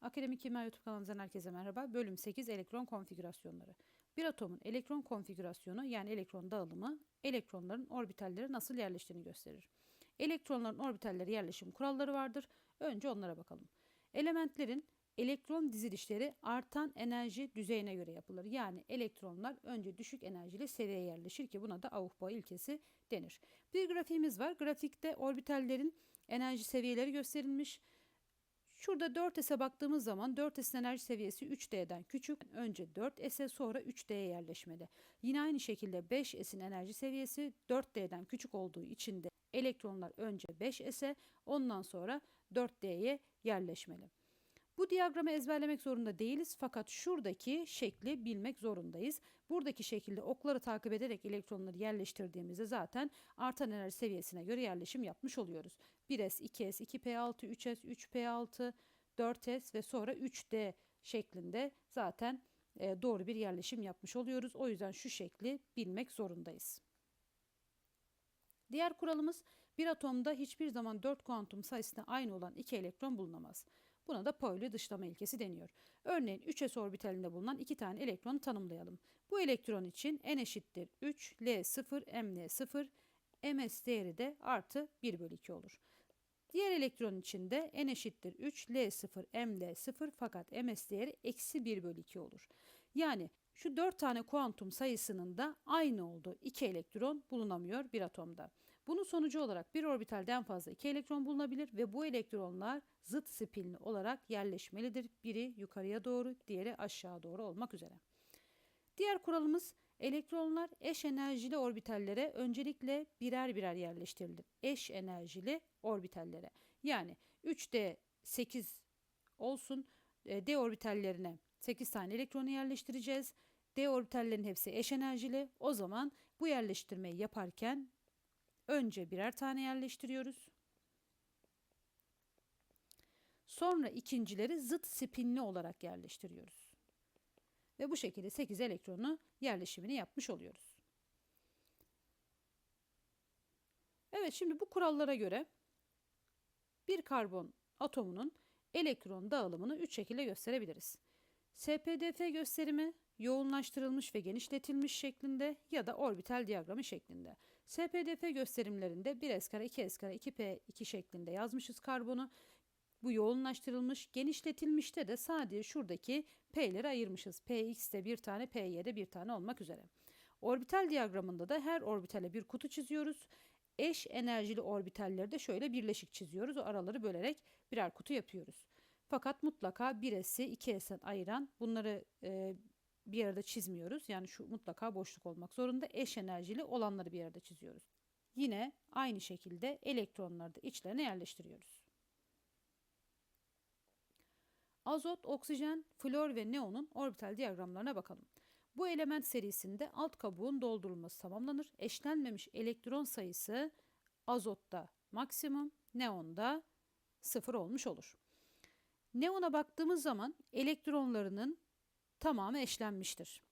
Akademik Kimya YouTube kanalımızdan herkese merhaba. Bölüm 8 elektron konfigürasyonları. Bir atomun elektron konfigürasyonu yani elektron dağılımı elektronların orbitallere nasıl yerleştiğini gösterir. Elektronların orbitallere yerleşim kuralları vardır. Önce onlara bakalım. Elementlerin elektron dizilişleri artan enerji düzeyine göre yapılır. Yani elektronlar önce düşük enerjili seviyeye yerleşir ki buna da Aufbau ilkesi denir. Bir grafiğimiz var. Grafikte orbitallerin enerji seviyeleri gösterilmiş. Şurada 4S'e baktığımız zaman 4S'in enerji seviyesi 3D'den küçük. Önce 4S'e sonra 3D'ye yerleşmeli. Yine aynı şekilde 5S'in enerji seviyesi 4D'den küçük olduğu için de elektronlar önce 5S'e ondan sonra 4D'ye yerleşmeli. Bu diyagramı ezberlemek zorunda değiliz fakat şuradaki şekli bilmek zorundayız. Buradaki şekilde okları takip ederek elektronları yerleştirdiğimizde zaten artan enerji seviyesine göre yerleşim yapmış oluyoruz. 1s, 2s, 2p6, 3s, 3p6, 4s ve sonra 3d şeklinde zaten e, doğru bir yerleşim yapmış oluyoruz. O yüzden şu şekli bilmek zorundayız. Diğer kuralımız bir atomda hiçbir zaman 4 kuantum sayısına aynı olan 2 elektron bulunamaz. Buna da Pauli dışlama ilkesi deniyor. Örneğin 3s orbitalinde bulunan iki tane elektronu tanımlayalım. Bu elektron için n eşittir 3, l 0, ml 0, ms değeri de artı 1 bölü 2 olur. Diğer elektron için de n eşittir 3, l 0, ml 0 fakat ms değeri eksi 1 bölü 2 olur. Yani şu 4 tane kuantum sayısının da aynı olduğu 2 elektron bulunamıyor bir atomda. Bunun sonucu olarak bir orbitalden fazla 2 elektron bulunabilir ve bu elektronlar zıt spinli olarak yerleşmelidir. Biri yukarıya doğru, diğeri aşağı doğru olmak üzere. Diğer kuralımız elektronlar eş enerjili orbitallere öncelikle birer birer yerleştirilir. Eş enerjili orbitallere. Yani 3D 8 olsun e, D orbitallerine 8 tane elektronu yerleştireceğiz. D orbitallerin hepsi eş enerjili. O zaman bu yerleştirmeyi yaparken önce birer tane yerleştiriyoruz. Sonra ikincileri zıt spinli olarak yerleştiriyoruz. Ve bu şekilde 8 elektronu yerleşimini yapmış oluyoruz. Evet şimdi bu kurallara göre bir karbon atomunun elektron dağılımını 3 şekilde gösterebiliriz. SPDF gösterimi yoğunlaştırılmış ve genişletilmiş şeklinde ya da orbital diyagramı şeklinde. SPDF gösterimlerinde 1 s kare, 2 s kare, 2p2 şeklinde yazmışız karbonu. Bu yoğunlaştırılmış, genişletilmişte de sadece şuradaki p'leri ayırmışız. px'te bir tane, py'de bir tane olmak üzere. Orbital diyagramında da her orbitale bir kutu çiziyoruz. Eş enerjili orbitalleri de şöyle birleşik çiziyoruz. O araları bölerek birer kutu yapıyoruz. Fakat mutlaka 1s'i 2s'den ayıran bunları e, bir arada çizmiyoruz. Yani şu mutlaka boşluk olmak zorunda. Eş enerjili olanları bir arada çiziyoruz. Yine aynı şekilde elektronları da içlerine yerleştiriyoruz. Azot, oksijen, flor ve neonun orbital diyagramlarına bakalım. Bu element serisinde alt kabuğun doldurulması tamamlanır. Eşlenmemiş elektron sayısı azotta maksimum, neonda sıfır olmuş olur. Neona baktığımız zaman elektronlarının tamamı eşlenmiştir.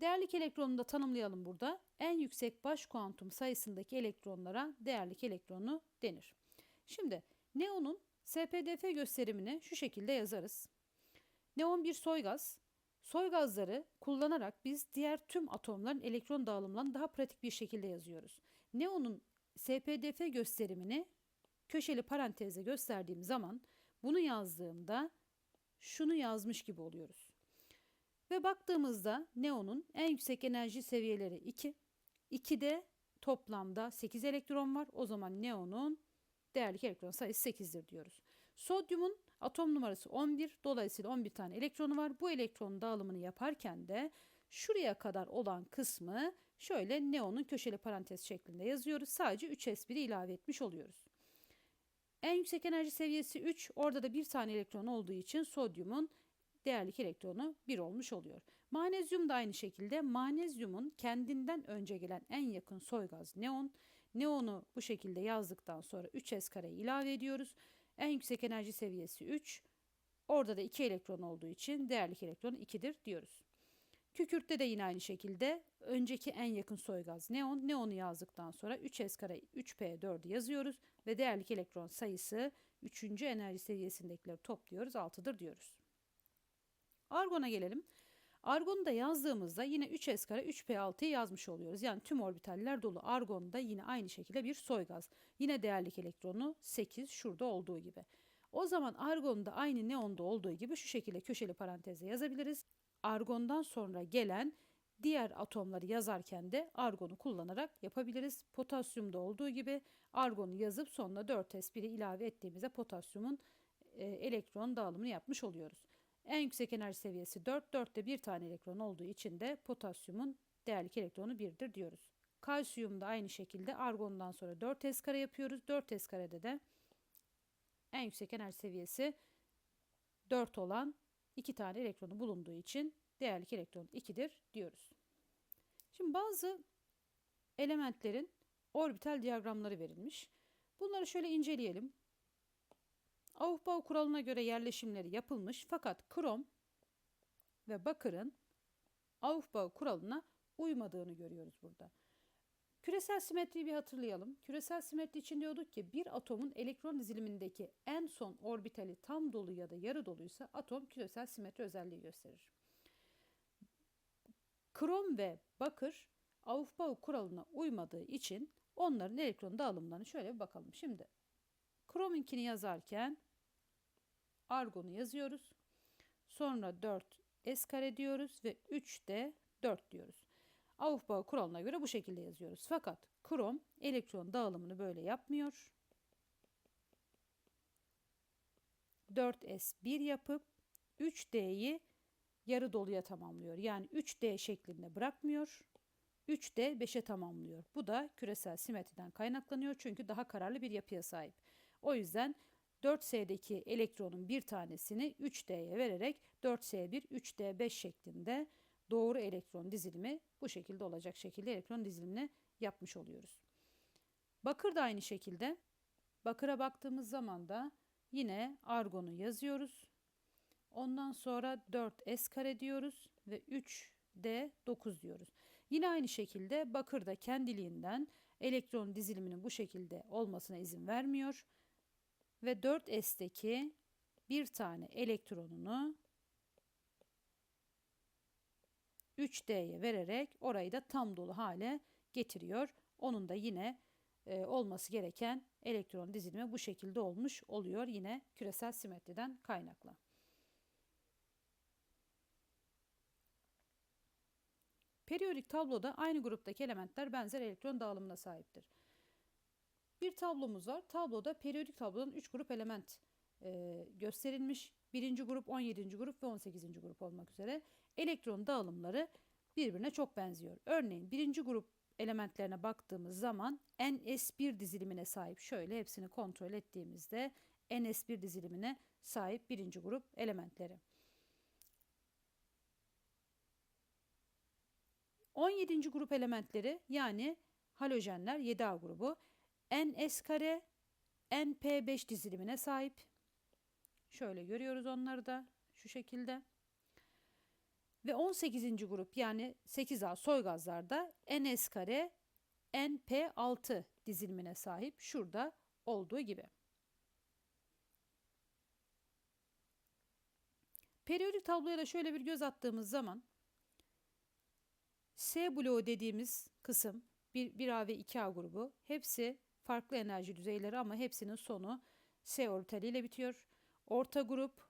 Değerlik elektronunu da tanımlayalım burada. En yüksek baş kuantum sayısındaki elektronlara değerlik elektronu denir. Şimdi neonun SPDF gösterimini şu şekilde yazarız. Neon bir soy gaz. Soy gazları kullanarak biz diğer tüm atomların elektron dağılımlarını daha pratik bir şekilde yazıyoruz. Neonun SPDF gösterimini köşeli parantezle gösterdiğim zaman bunu yazdığımda şunu yazmış gibi oluyoruz. Ve baktığımızda neonun en yüksek enerji seviyeleri 2. 2'de toplamda 8 elektron var. O zaman neonun değerlik elektron sayısı 8'dir diyoruz. Sodyumun atom numarası 11. Dolayısıyla 11 tane elektronu var. Bu elektron dağılımını yaparken de şuraya kadar olan kısmı şöyle neonun köşeli parantez şeklinde yazıyoruz. Sadece 3s1'i ilave etmiş oluyoruz. En yüksek enerji seviyesi 3. Orada da bir tane elektron olduğu için sodyumun değerlik elektronu 1 olmuş oluyor. Manezyum da aynı şekilde manezyumun kendinden önce gelen en yakın soy gaz neon. Neonu bu şekilde yazdıktan sonra 3s kareyi ilave ediyoruz. En yüksek enerji seviyesi 3. Orada da 2 elektron olduğu için değerlik elektronu 2'dir diyoruz. Kükürtte de yine aynı şekilde önceki en yakın soygaz neon. Neonu yazdıktan sonra 3s kare 3p4'ü yazıyoruz ve değerlik elektron sayısı Üçüncü enerji seviyesindekileri topluyoruz. 6'dır diyoruz. Argon'a gelelim. Argon'u da yazdığımızda yine 3s kare 3p6'yı yazmış oluyoruz. Yani tüm orbitaller dolu. Argon'da yine aynı şekilde bir soy gaz. Yine değerlik elektronu 8 şurada olduğu gibi. O zaman argonda aynı neonda olduğu gibi şu şekilde köşeli paranteze yazabiliriz. Argondan sonra gelen diğer atomları yazarken de argonu kullanarak yapabiliriz. Potasyumda olduğu gibi argonu yazıp sonuna 4s1'i ilave ettiğimizde potasyumun e, elektron dağılımını yapmış oluyoruz. En yüksek enerji seviyesi 4. 4'te bir tane elektron olduğu için de potasyumun değerlik elektronu 1'dir diyoruz. Kalsiyumda aynı şekilde argondan sonra 4s kare yapıyoruz. 4s karede de en yüksek enerji seviyesi 4 olan 2 tane elektronu bulunduğu için değerlik elektron 2'dir diyoruz. Şimdi bazı elementlerin orbital diyagramları verilmiş. Bunları şöyle inceleyelim. Aufbau kuralına göre yerleşimleri yapılmış fakat krom ve bakırın Aufbau kuralına uymadığını görüyoruz burada. Küresel simetriyi bir hatırlayalım. Küresel simetri için diyorduk ki bir atomun elektron dizilimindeki en son orbitali tam dolu ya da yarı doluysa atom küresel simetri özelliği gösterir. Krom ve bakır Aufbau kuralına uymadığı için onların elektron dağılımlarını şöyle bir bakalım. Şimdi krominkini yazarken argonu yazıyoruz. Sonra 4 s kare diyoruz ve 3 de 4 diyoruz. Aufbau kuralına göre bu şekilde yazıyoruz. Fakat krom elektron dağılımını böyle yapmıyor. 4s1 yapıp 3d'yi yarı doluya tamamlıyor. Yani 3d şeklinde bırakmıyor. 3d 5'e tamamlıyor. Bu da küresel simetriden kaynaklanıyor çünkü daha kararlı bir yapıya sahip. O yüzden 4s'deki elektronun bir tanesini 3d'ye vererek 4s1 3d5 şeklinde doğru elektron dizilimi bu şekilde olacak şekilde elektron dizilimini yapmış oluyoruz. Bakır da aynı şekilde. Bakıra baktığımız zaman da yine argonu yazıyoruz. Ondan sonra 4s kare diyoruz ve 3d 9 diyoruz. Yine aynı şekilde bakır da kendiliğinden elektron diziliminin bu şekilde olmasına izin vermiyor. Ve 4s'teki bir tane elektronunu 3D'ye vererek orayı da tam dolu hale getiriyor. Onun da yine e, olması gereken elektron dizilimi bu şekilde olmuş oluyor yine küresel simetriden kaynaklı. Periyodik tabloda aynı gruptaki elementler benzer elektron dağılımına sahiptir. Bir tablomuz var. Tabloda periyodik tablodan 3 grup element e, gösterilmiş. Birinci grup, 17. grup ve 18. grup olmak üzere elektron dağılımları birbirine çok benziyor. Örneğin birinci grup elementlerine baktığımız zaman NS1 dizilimine sahip şöyle hepsini kontrol ettiğimizde NS1 dizilimine sahip birinci grup elementleri. 17. grup elementleri yani halojenler 7A grubu NS kare NP5 dizilimine sahip. Şöyle görüyoruz onları da şu şekilde. Ve 18. grup yani 8A soy gazlarda NS kare NP6 dizilimine sahip şurada olduğu gibi. Periyodik tabloya da şöyle bir göz attığımız zaman S bloğu dediğimiz kısım 1, 1A ve 2A grubu hepsi farklı enerji düzeyleri ama hepsinin sonu S orbitaliyle bitiyor. Orta grup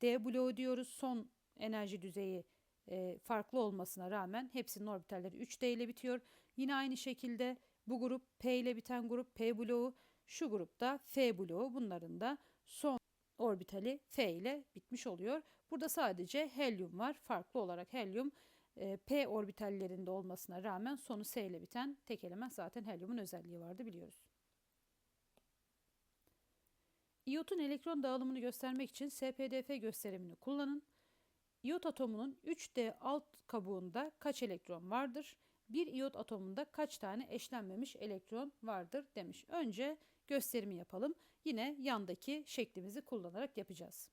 D bloğu diyoruz. Son enerji düzeyi e, farklı olmasına rağmen hepsinin orbitalleri 3D ile bitiyor. Yine aynı şekilde bu grup P ile biten grup P bloğu, şu grupta F bloğu bunların da son orbitali F ile bitmiş oluyor. Burada sadece helyum var. Farklı olarak helyum e, P orbitallerinde olmasına rağmen sonu S ile biten tek element zaten helyumun özelliği vardı biliyoruz. İyotun elektron dağılımını göstermek için SPDF gösterimini kullanın. İyot atomunun 3D alt kabuğunda kaç elektron vardır? Bir iyot atomunda kaç tane eşlenmemiş elektron vardır demiş. Önce gösterimi yapalım. Yine yandaki şeklimizi kullanarak yapacağız.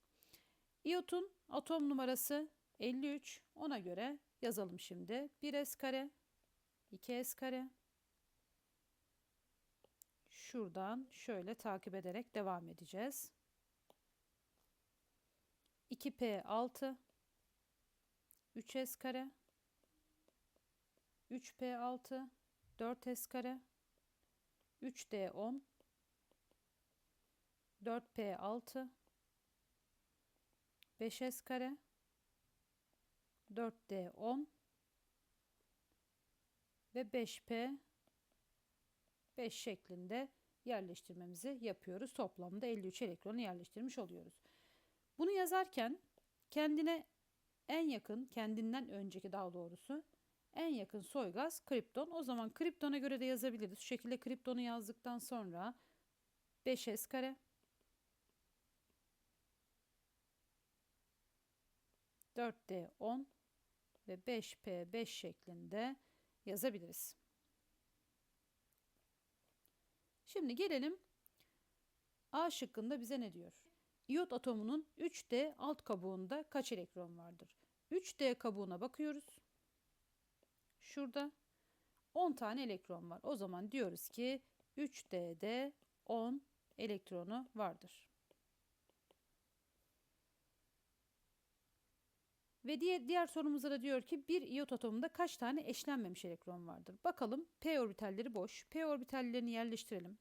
İyotun atom numarası 53. Ona göre yazalım şimdi. 1s kare, 2s kare. Şuradan şöyle takip ederek devam edeceğiz. 2p6 3s kare 3p6 4s kare 3d10 4p6 5s kare 4d10 ve 5p 5 şeklinde yerleştirmemizi yapıyoruz. Toplamda 53 elektronu yerleştirmiş oluyoruz. Bunu yazarken kendine en yakın, kendinden önceki daha doğrusu en yakın soygaz kripton. O zaman kriptona göre de yazabiliriz. Şu şekilde kriptonu yazdıktan sonra 5s kare 4D 10 ve 5P 5 şeklinde yazabiliriz. Şimdi gelelim A şıkkında bize ne diyor? İyot atomunun 3D alt kabuğunda kaç elektron vardır? 3D kabuğuna bakıyoruz. Şurada 10 tane elektron var. O zaman diyoruz ki 3D'de 10 elektronu vardır. Ve diğer, diğer sorumuzda da diyor ki bir iyot atomunda kaç tane eşlenmemiş elektron vardır? Bakalım p orbitalleri boş. P orbitallerini yerleştirelim.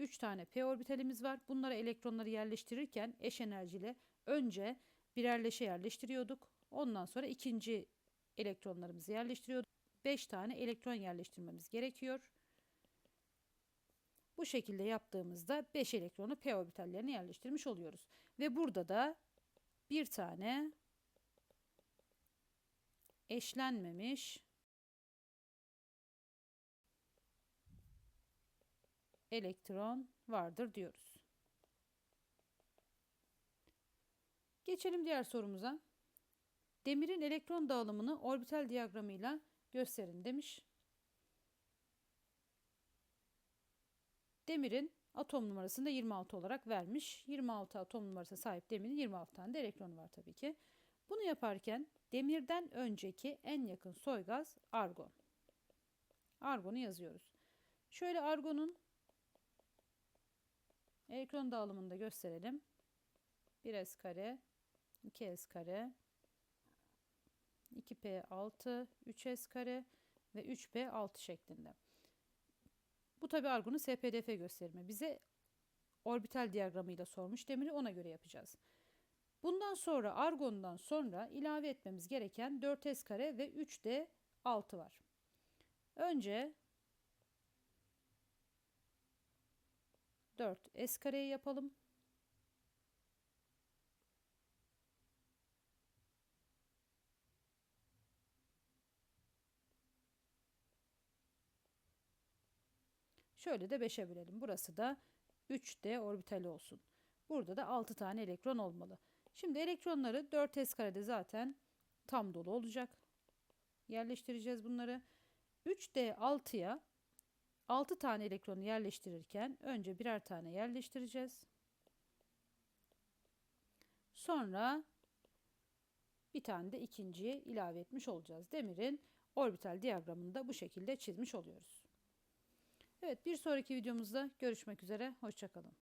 3 tane p orbitalimiz var. Bunlara elektronları yerleştirirken eş enerjiyle önce birerleşe yerleştiriyorduk. Ondan sonra ikinci elektronlarımızı yerleştiriyorduk. 5 tane elektron yerleştirmemiz gerekiyor. Bu şekilde yaptığımızda 5 elektronu p orbitallerine yerleştirmiş oluyoruz. Ve burada da bir tane eşlenmemiş elektron vardır diyoruz. Geçelim diğer sorumuza. Demirin elektron dağılımını orbital diyagramıyla gösterin demiş. Demirin atom numarasını da 26 olarak vermiş. 26 atom numarasına sahip demirin 26 tane de elektronu var tabii ki. Bunu yaparken demirden önceki en yakın soygaz argon. Argon'u yazıyoruz. Şöyle argonun elektron dağılımını da gösterelim. 1s kare, 2s kare, 2p6, 3s kare ve 3p6 şeklinde. Bu tabi argonun SPDF gösterimi. Bize orbital diyagramıyla sormuş. Demiri ona göre yapacağız. Bundan sonra argondan sonra ilave etmemiz gereken 4s kare ve 3d 6 var. Önce 4 s kareyi yapalım. Şöyle de 5'e bölelim. Burası da 3D orbitali olsun. Burada da 6 tane elektron olmalı. Şimdi elektronları 4s karede zaten tam dolu olacak. Yerleştireceğiz bunları. 3D 6'ya 6 tane elektronu yerleştirirken önce birer tane yerleştireceğiz. Sonra bir tane de ikinciye ilave etmiş olacağız. Demirin orbital diyagramını da bu şekilde çizmiş oluyoruz. Evet bir sonraki videomuzda görüşmek üzere. Hoşçakalın.